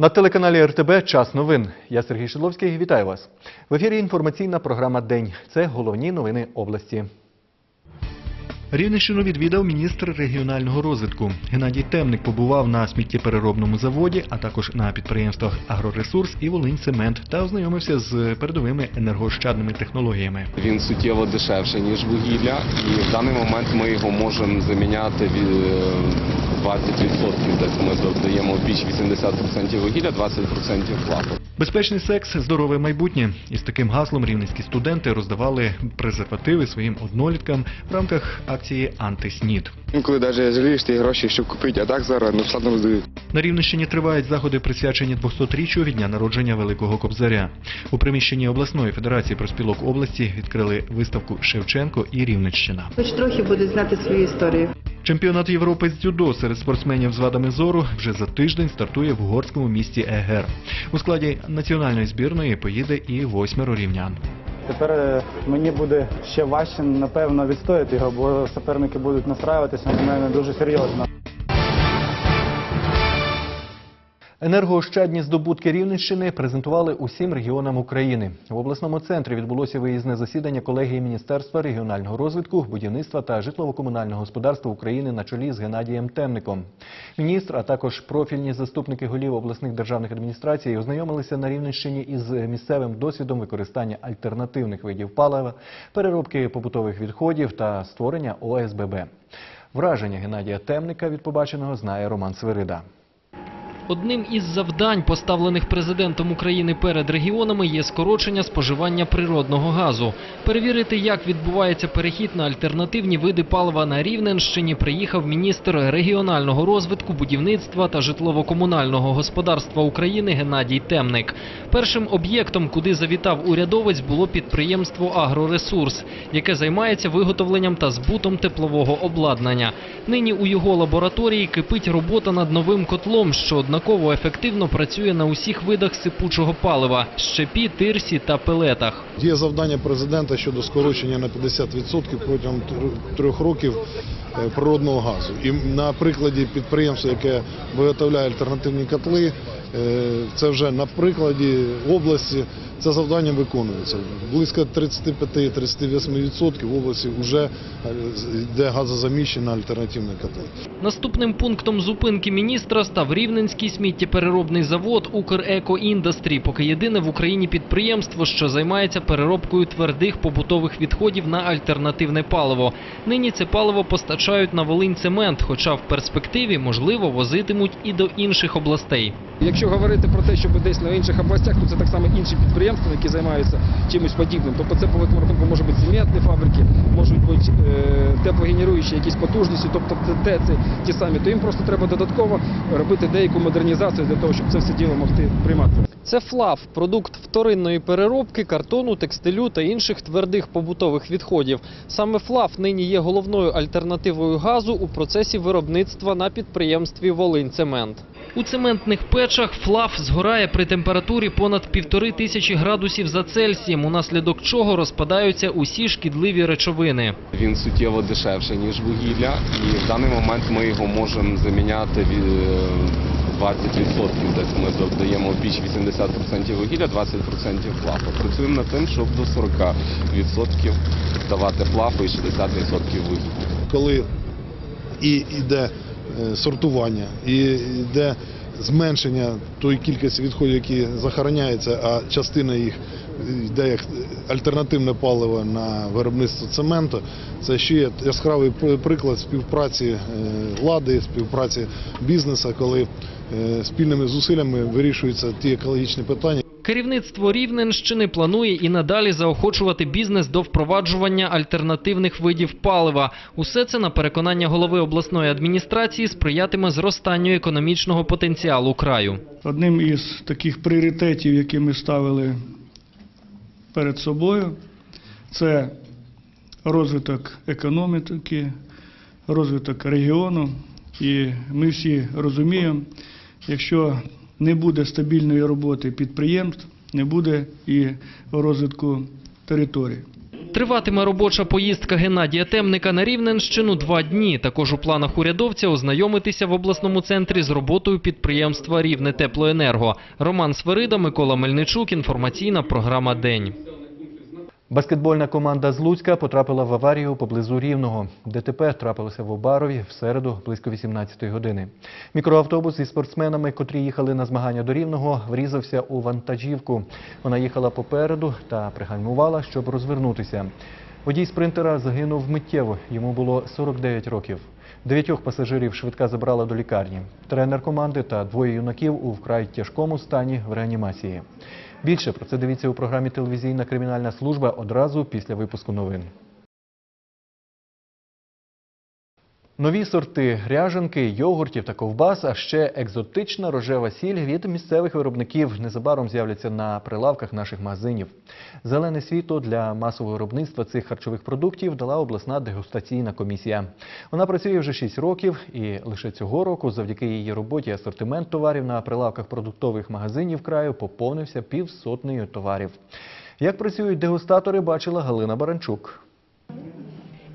На телеканалі РТБ Час новин. Я Сергій Шидловський. Вітаю вас. В ефірі інформаційна програма День. Це головні новини області. Рівненщину відвідав міністр регіонального розвитку. Геннадій Темник побував на сміттєпереробному заводі, а також на підприємствах Агроресурс і Волиньцемент та ознайомився з передовими енергоощадними технологіями. Він суттєво дешевше, ніж вугілля, і в даний момент ми його можемо заміняти від е, 20%. Тобто ми додаємо піч 80% вугілля, 20% плату. Безпечний секс, здорове майбутнє. Із таким гаслом рівненські студенти роздавали презервативи своїм одноліткам в рамках акції Антиснід. Інколи навіть жалієш ті гроші, щоб купити, а так зараз ну все одно здають. На Рівненщині тривають заходи, присвячені 200-річчю від дня народження Великого Кобзаря. У приміщенні обласної федерації проспілок області відкрили виставку Шевченко і Рівненщина. Хоч трохи будуть знати свою історію. Чемпіонат Європи з дзюдо серед спортсменів з вадами зору вже за тиждень стартує в угорському місті Егер. У складі національної збірної поїде і восьмеро рівнян. Тепер е, мені буде ще важче, напевно, відстояти його, бо суперники будуть настраюватися на мене дуже серйозно. Енергоощадні здобутки Рівненщини презентували усім регіонам України. В обласному центрі відбулося виїзне засідання колегії Міністерства регіонального розвитку, будівництва та житлово-комунального господарства України на чолі з Геннадієм Темником. Міністр, а також профільні заступники голів обласних державних адміністрацій ознайомилися на Рівненщині із місцевим досвідом використання альтернативних видів палива, переробки побутових відходів та створення ОСББ. Враження Геннадія Темника від побаченого знає Роман Свирида. Одним із завдань, поставлених президентом України перед регіонами, є скорочення споживання природного газу. Перевірити, як відбувається перехід на альтернативні види палива на Рівненщині, приїхав міністр регіонального розвитку, будівництва та житлово-комунального господарства України Геннадій Темник. Першим об'єктом, куди завітав урядовець, було підприємство Агроресурс, яке займається виготовленням та збутом теплового обладнання. Нині у його лабораторії кипить робота над новим котлом, що однаково ефективно працює на усіх видах сипучого палива – щепі, тирсі та пелетах. Є завдання президента щодо скорочення на 50% протягом тр- трьох років природного газу. І на прикладі підприємства, яке виготовляє альтернативні котли, е, це вже на прикладі області це завдання виконується. Близько 35-38% в області вже е, йде газозаміщення на альтернативні котли. Наступним пунктом зупинки міністра став Рівненський сміттєпереробний завод «Укреко Індастрі», поки єдине в Україні підприємство, що займається переробкою твердих побутових відходів на альтернативне паливо. Нині це паливо постачають на Волиньцемент, хоча в перспективі, можливо, возитимуть і до інших областей. Якщо говорити про те, щоб десь на інших областях, то це так само інші підприємства, які займаються чимось подібним. Тобто це по великому рахунку може бути цементні фабрики, можуть бути е, теплогенеруючі якісь потужності, тобто це, це ті самі. То їм просто треба додатково робити деяку модернізацію для того, щоб це все діло могти приймати. Це флав – продукт вторинної переробки картону, текстилю та інших твердих побутових відходів. Саме флав нині є головною альтернативою газу у процесі виробництва на підприємстві «Волиньцемент». У цементних печах флав згорає при температурі понад півтори тисячі градусів за Цельсієм, унаслідок чого розпадаються усі шкідливі речовини. Він суттєво дешевше, ніж вугілля, і в даний момент ми його можемо заміняти від е, 20%. Тобто ми додаємо піч 80% вугілля, 20% плафу. Працюємо над тим, щоб до 40% давати плафу і 60% вугілля. коли і йде е, сортування, і йде зменшення тої кількості відходів, які захороняються, а частина їх йде як альтернативне паливо на виробництво цементу. Це ще є яскравий приклад співпраці е, влади, співпраці бізнесу, коли е, спільними зусиллями вирішуються ті екологічні питання. Керівництво Рівненщини планує і надалі заохочувати бізнес до впроваджування альтернативних видів палива. Усе це, на переконання голови обласної адміністрації, сприятиме зростанню економічного потенціалу краю. Одним із таких пріоритетів, які ми ставили перед собою, це розвиток економіки, розвиток регіону. І ми всі розуміємо, якщо не буде стабільної роботи підприємств, не буде і розвитку територій. Триватиме робоча поїздка Геннадія Темника на Рівненщину два дні. Також у планах урядовця ознайомитися в обласному центрі з роботою підприємства Рівне Теплоенерго. Роман Сверида, Микола Мельничук. Інформаційна програма День. Баскетбольна команда з Луцька потрапила в аварію поблизу Рівного. ДТП трапилося в Обарові в середу близько 18-ї години. Мікроавтобус із спортсменами, котрі їхали на змагання до Рівного, врізався у вантажівку. Вона їхала попереду та пригальмувала, щоб розвернутися. Водій спринтера загинув миттєво. Йому було 49 років. Дев'ятьох пасажирів швидка забрала до лікарні. Тренер команди та двоє юнаків у вкрай тяжкому стані в реанімації. Більше про це дивіться у програмі Телевізійна кримінальна служба одразу після випуску новин. Нові сорти ряжанки, йогуртів та ковбас, а ще екзотична рожева сіль від місцевих виробників незабаром з'являться на прилавках наших магазинів. Зелене світло для масового виробництва цих харчових продуктів дала обласна дегустаційна комісія. Вона працює вже 6 років і лише цього року, завдяки її роботі, асортимент товарів на прилавках продуктових магазинів краю поповнився півсотнею товарів. Як працюють дегустатори, бачила Галина Баранчук.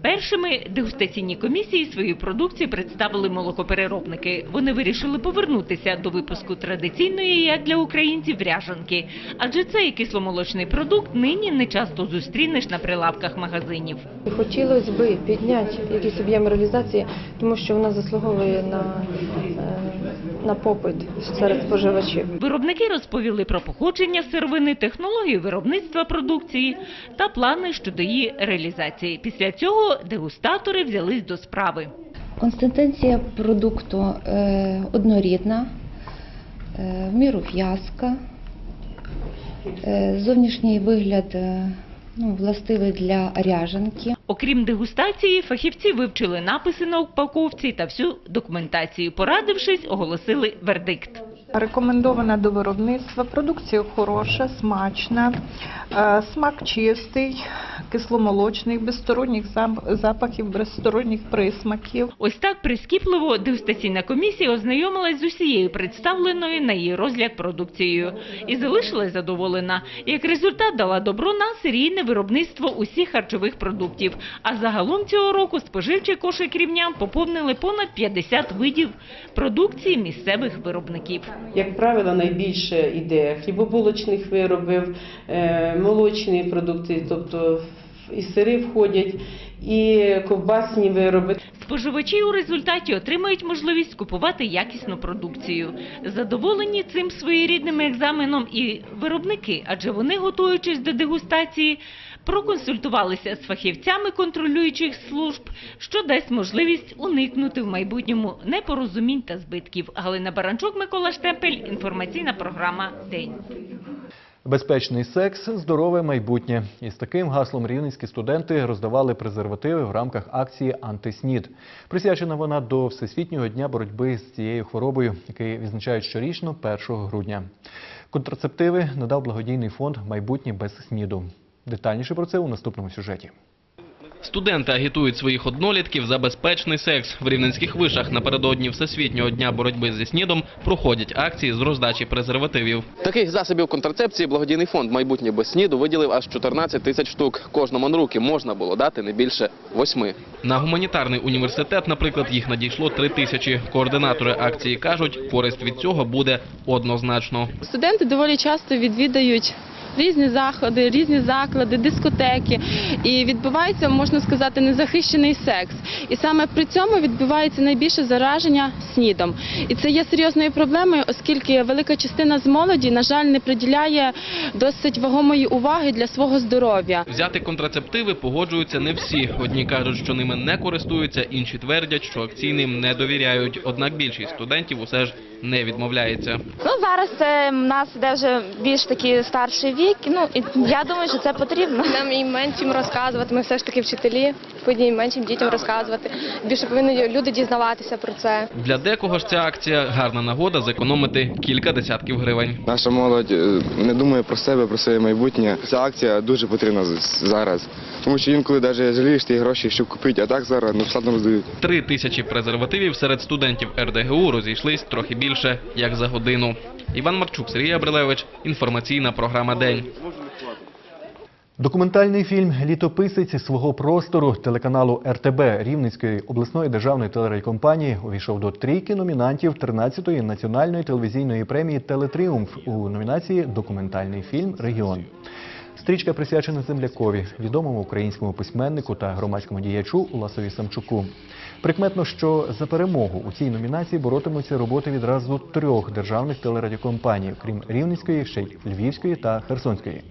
Першими дегустаційні комісії свою продукцію представили молокопереробники. Вони вирішили повернутися до випуску традиційної як для українців ряжанки, адже цей кисломолочний продукт нині не часто зустрінеш на прилавках магазинів. Хотілося б підняти якийсь об'єм реалізації, тому що вона заслуговує на, е, на попит серед споживачів. Виробники розповіли про походження сировини, технологію виробництва продукції та плани щодо її реалізації. Після цього дегустатори взялись до справи. Консистенція продукту е, однорідна, е, в міру в'язка, е, зовнішній вигляд е, ну, властивий для ряжанки. Окрім дегустації, фахівці вивчили написи на упаковці та всю документацію. Порадившись, оголосили вердикт. Рекомендована до виробництва. Продукція хороша, смачна, е, смак чистий, кисломолочний, без сторонніх запахів, без сторонніх присмаків. Ось так прискіпливо дегустаційна комісія ознайомилась з усією представленою на її розгляд продукцією і залишилась задоволена. Як результат дала добро на серійне виробництво усіх харчових продуктів. А загалом цього року споживчий кошик рівням поповнили понад 50 видів продукції місцевих виробників. Як правило, найбільше йде хлібобулочних виробів, е, молочні продукти, тобто і сири входять, і ковбасні вироби. Споживачі у результаті отримають можливість купувати якісну продукцію. Задоволені цим своєрідним екзаменом і виробники, адже вони, готуючись до дегустації, проконсультувалися з фахівцями контролюючих служб, що дасть можливість уникнути в майбутньому непорозумінь та збитків. Галина Баранчук, Микола Штепель, інформаційна програма День. Безпечний секс, здорове майбутнє. Із таким гаслом рівненські студенти роздавали презервативи в рамках акції «Антиснід». Присвячена вона до Всесвітнього дня боротьби з цією хворобою, який відзначають щорічно 1 грудня. Контрацептиви надав благодійний фонд «Майбутнє без СНІДу». Детальніше про це у наступному сюжеті. Студенти агітують своїх однолітків за безпечний секс. В рівненських вишах напередодні Всесвітнього дня боротьби зі СНІДом проходять акції з роздачі презервативів. Таких засобів контрацепції благодійний фонд майбутнє без СНІДу виділив аж 14 тисяч штук. Кожному на руки можна було дати не більше восьми. На гуманітарний університет, наприклад, їх надійшло три тисячі. Координатори акції кажуть, користь від цього буде однозначно. Студенти доволі часто відвідають різні заходи, різні заклади, дискотеки. І відбувається, можна сказати, незахищений секс. І саме при цьому відбувається найбільше зараження снідом. І це є серйозною проблемою, оскільки велика частина з молоді, на жаль, не приділяє досить вагомої уваги для свого здоров'я. Взяти контрацептиви погоджуються не всі. Одні кажуть, що ними не користуються, інші твердять, що акційним не довіряють. Однак більшість студентів усе ж не відмовляється. Ну зараз це в нас іде вже більш такий старший вік. Ну і я думаю, що це потрібно. Нам і меншим розказувати. Ми все ж таки вчителі, повинні меншим дітям розказувати. Більше повинні люди дізнаватися про це. Для декого ж ця акція гарна нагода зекономити кілька десятків гривень. Наша молодь е, не думає про себе, про своє майбутнє. Ця акція дуже потрібна зараз. Тому що інколи навіть жалієш ті гроші, щоб купити, а так зараз ну, складно роздають. Три тисячі презервативів серед студентів РДГУ розійшлись трохи більше як за годину. Іван Марчук, Сергій Абрилевич. Інформаційна програма День. Документальний фільм Літописець свого простору телеканалу РТБ Рівненської обласної державної телерадіокомпанії увійшов до трійки номінантів 13-ї національної телевізійної премії Телетріумф у номінації Документальний фільм Регіон. Стрічка присвячена землякові, відомому українському письменнику та громадському діячу Уласові Самчуку. Прикметно, що за перемогу у цій номінації боротимуться роботи відразу трьох державних телерадіокомпаній, крім Рівненської, ще й Львівської та Херсонської.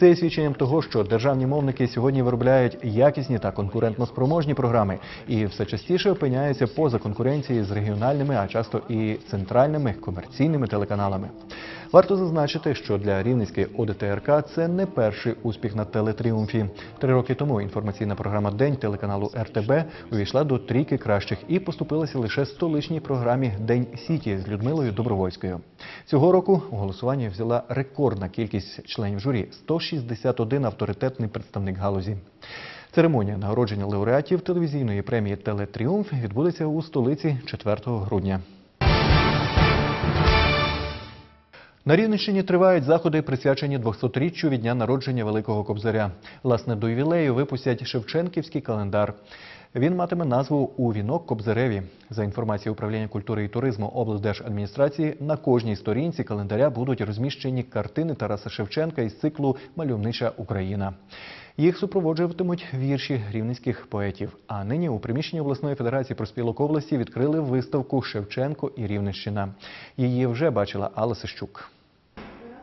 Це є свідченням того, що державні мовники сьогодні виробляють якісні та конкурентно спроможні програми і все частіше опиняються поза конкуренцією з регіональними, а часто і центральними комерційними телеканалами. Варто зазначити, що для Рівненської ОДТРК це не перший успіх на телетріумфі. Три роки тому інформаційна програма День телеканалу РТБ увійшла до трійки кращих і поступилася лише столичній програмі День Сіті з Людмилою Добровольською. Цього року у голосуванні взяла рекордна кількість членів журі 161 авторитетний представник галузі. Церемонія нагородження лауреатів телевізійної премії Телетріумф відбудеться у столиці 4 грудня. На Рівненщині тривають заходи, присвячені 200-річчю від дня народження Великого Кобзаря. Власне, до ювілею випустять Шевченківський календар. Він матиме назву У вінок Кобзареві. За інформацією управління культури і туризму облдержадміністрації, на кожній сторінці календаря будуть розміщені картини Тараса Шевченка із циклу Мальовнича Україна. Їх супроводжуватимуть вірші рівненських поетів. А нині у приміщенні обласної федерації проспілок області відкрили виставку Шевченко і Рівненщина. Її вже бачила Алла Сищук.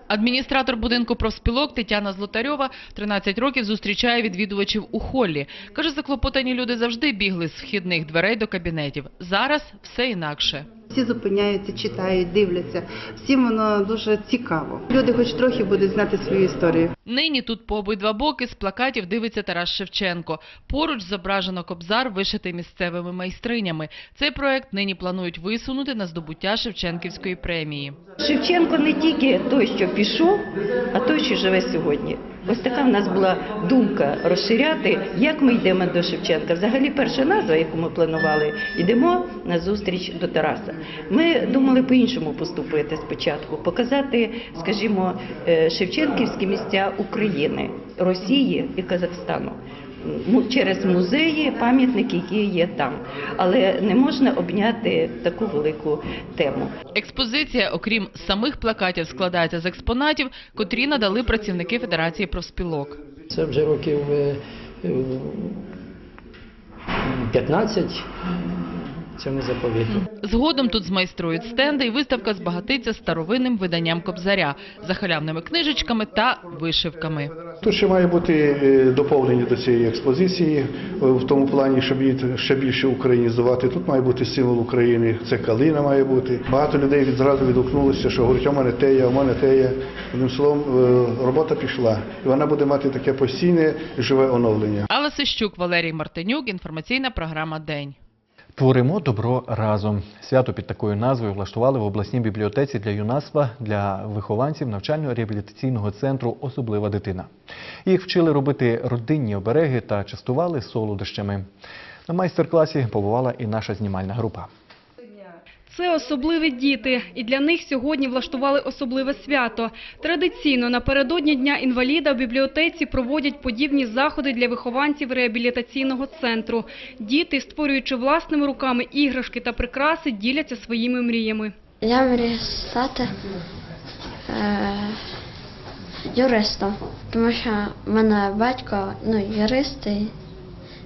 Адміністратор будинку профспілок Тетяна Злотарьова 13 років зустрічає відвідувачів у холлі. Каже, заклопотані люди завжди бігли з вхідних дверей до кабінетів. Зараз все інакше. Всі зупиняються, читають, дивляться. Всім воно дуже цікаво. Люди хоч трохи будуть знати свою історію. Нині тут по обидва боки з плакатів дивиться Тарас Шевченко. Поруч зображено кобзар, вишитий місцевими майстринями. Цей проект нині планують висунути на здобуття Шевченківської премії. Шевченко не тільки той, що пішов, а той, що живе сьогодні. Ось така в нас була думка розширяти, як ми йдемо до Шевченка. Взагалі, перша назва, яку ми планували, йдемо на зустріч до Тараса. Ми думали по-іншому поступити спочатку, показати, скажімо, е, шевченківські місця України, Росії і Казахстану. Через музеї, пам'ятники, які є там, але не можна обняти таку велику тему. Експозиція, окрім самих плакатів, складається з експонатів, котрі надали працівники Федерації профспілок. Це вже років е, е, 15 цьому заповіту. Згодом тут змайструють стенди і виставка збагатиться старовинним виданням кобзаря, захалявними книжечками та вишивками. Тут ще має бути е, доповнення до цієї експозиції е, в тому плані, щоб її ще більше українізувати. Тут має бути символ України, це калина має бути. Багато людей відразу відгукнулося, що говорять, у мене те є, у мене те є. Одним словом, е, робота пішла, і вона буде мати таке постійне живе оновлення. Алла Сищук, Валерій Мартинюк, інформаційна програма День. Творимо добро разом. Свято під такою назвою влаштували в обласній бібліотеці для юнацтва для вихованців навчально-реабілітаційного центру Особлива дитина. Їх вчили робити родинні обереги та частували солодощами. На майстер-класі побувала і наша знімальна група. Це особливі діти, і для них сьогодні влаштували особливе свято. Традиційно напередодні Дня інваліда в бібліотеці проводять подібні заходи для вихованців реабілітаційного центру. Діти, створюючи власними руками іграшки та прикраси, діляться своїми мріями. Я мрію стати е, юристом, тому що в мене батько ну, юрист,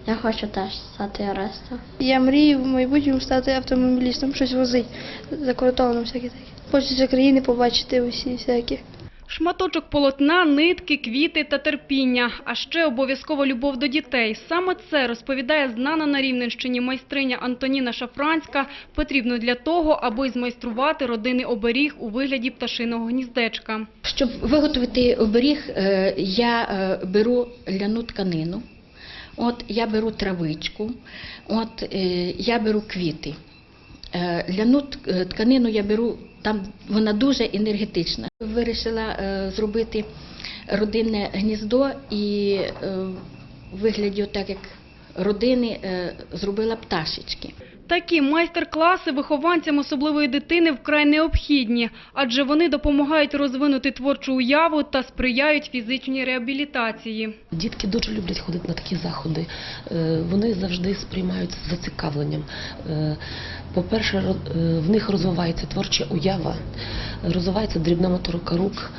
я хочу теж стати юристом. Я мрію в майбутньому стати автомобілістом, щось возить за кордоном, всякі такі. Хочеться країни побачити усі всякі. Шматочок полотна, нитки, квіти та терпіння, а ще обов'язково любов до дітей. Саме це розповідає знана на Рівненщині майстриня Антоніна Шафранська. Потрібно для того, аби змайструвати родинний оберіг у вигляді пташиного гніздечка. Щоб виготовити оберіг, е, я е, беру ляну тканину, от я беру травичку, от е, я беру квіти. Е, Ляну е, тканину я беру, там вона дуже енергетична. Вирішила зробити родинне гніздо і вигляді, так як родини, е, зробила пташечки. Такі майстер-класи вихованцям особливої дитини вкрай необхідні, адже вони допомагають розвинути творчу уяву та сприяють фізичній реабілітації. Дітки дуже люблять ходити на такі заходи. Е, Вони завжди сприймають з зацікавленням. Е, По-перше, ро- в них розвивається творча уява, розвивається дрібна моторика рук.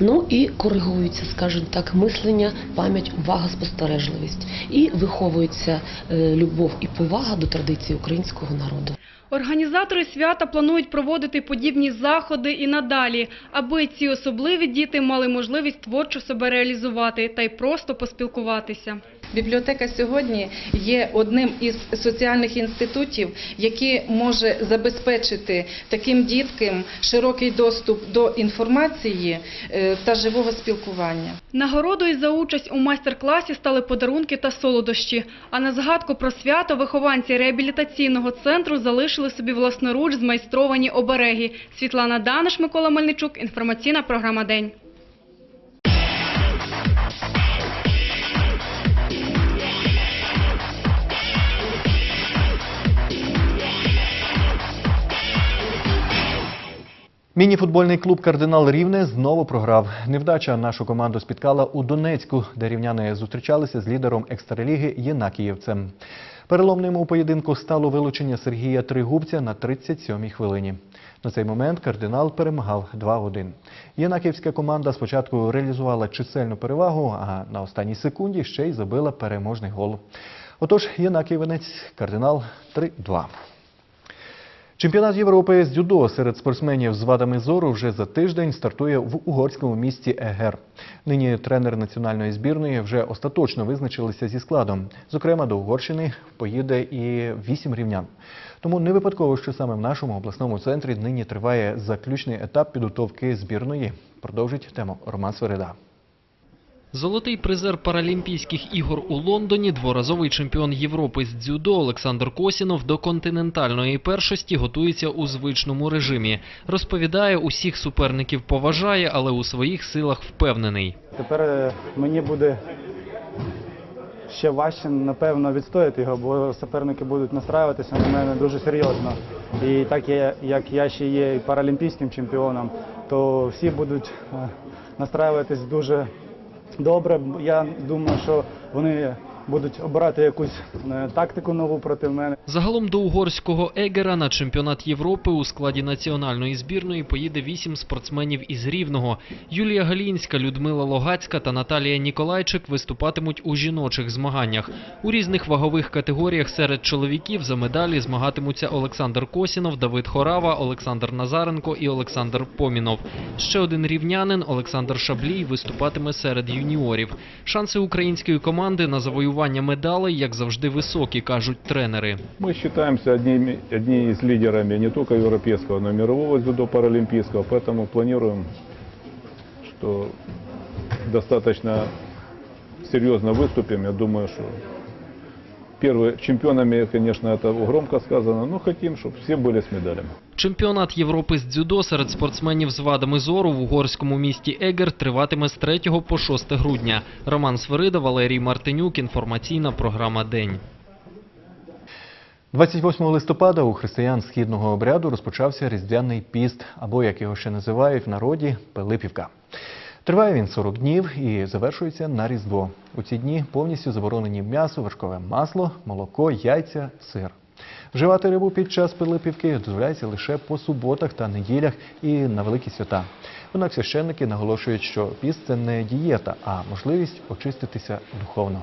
Ну і коригуються, скажімо так, мислення, пам'ять, увага, спостережливість. І виховується е, любов і повага до традиції українського народу. Організатори свята планують проводити подібні заходи і надалі, аби ці особливі діти мали можливість творчо себе реалізувати та й просто поспілкуватися. Бібліотека сьогодні є одним із соціальних інститутів, який може забезпечити таким діткам широкий доступ до інформації е, та живого спілкування. Нагородою за участь у майстер-класі стали подарунки та солодощі. А на згадку про свято вихованці реабілітаційного центру залишили собі власноруч змайстровані обереги. Світлана Даниш, Микола Мельничук. Інформаційна програма «День». Міні-футбольний клуб «Кардинал Рівне» знову програв. Невдача нашу команду спіткала у Донецьку, де рівняни зустрічалися з лідером екстраліги Єнакіївцем. Переломним у поєдинку стало вилучення Сергія Тригубця на 37-й хвилині. На цей момент «Кардинал» перемагав 2-1. Єнакіївська команда спочатку реалізувала чисельну перевагу, а на останній секунді ще й забила переможний гол. Отож, Єнакіївець «Кардинал» 3-2. Чемпіонат Європи з дзюдо серед спортсменів з вадами зору вже за тиждень стартує в угорському місті Егер. Нині тренер національної збірної вже остаточно визначилися зі складом. Зокрема, до Угорщини поїде і вісім рівнян. Тому не випадково, що саме в нашому обласному центрі нині триває заключний етап підготовки збірної. Продовжить тему Роман Свереда. Золотий призер Паралімпійських ігор у Лондоні, дворазовий чемпіон Європи з дзюдо Олександр Косінов до континентальної першості готується у звичному режимі. Розповідає, усіх суперників поважає, але у своїх силах впевнений. Тепер е, мені буде ще важче, напевно, відстояти його, бо суперники будуть настраюватися на мене дуже серйозно. І так як я ще є паралімпійським чемпіоном, то всі будуть е, настраюватись дуже добре. Я думаю, що вони будуть обирати якусь е, тактику нову проти мене. Загалом до угорського Егера на чемпіонат Європи у складі національної збірної поїде вісім спортсменів із Рівного. Юлія Галінська, Людмила Логацька та Наталія Ніколайчик виступатимуть у жіночих змаганнях. У різних вагових категоріях серед чоловіків за медалі змагатимуться Олександр Косінов, Давид Хорава, Олександр Назаренко і Олександр Помінов. Ще один рівнянин Олександр Шаблій виступатиме серед юніорів. Шанси української команди на завоювання медалей, як завжди, високі, кажуть тренери. Мы считаемся одними, одни из лидерами не только европейского, но и мирового дзюдо паралимпийского, поэтому планируем, что достаточно серьезно выступим. Я думаю, что первые чемпионами, конечно, это громко сказано, но хотим, чтобы все были с медалями. Чемпіонат Європи з дзюдо серед спортсменів з вадами зору в угорському місті Егер триватиме з 3 по 6 грудня. Роман Свирида, Валерій Мартинюк. Інформаційна програма «День». 28 листопада у християн східного обряду розпочався Різдвяний піст, або, як його ще називають в народі, Пилипівка. Триває він 40 днів і завершується на Різдво. У ці дні повністю заборонені м'ясо, вершкове масло, молоко, яйця, сир. Вживати рибу під час Пилипівки дозволяється лише по суботах та неділях і на великі свята. Однак священники наголошують, що піст – це не дієта, а можливість очиститися духовно.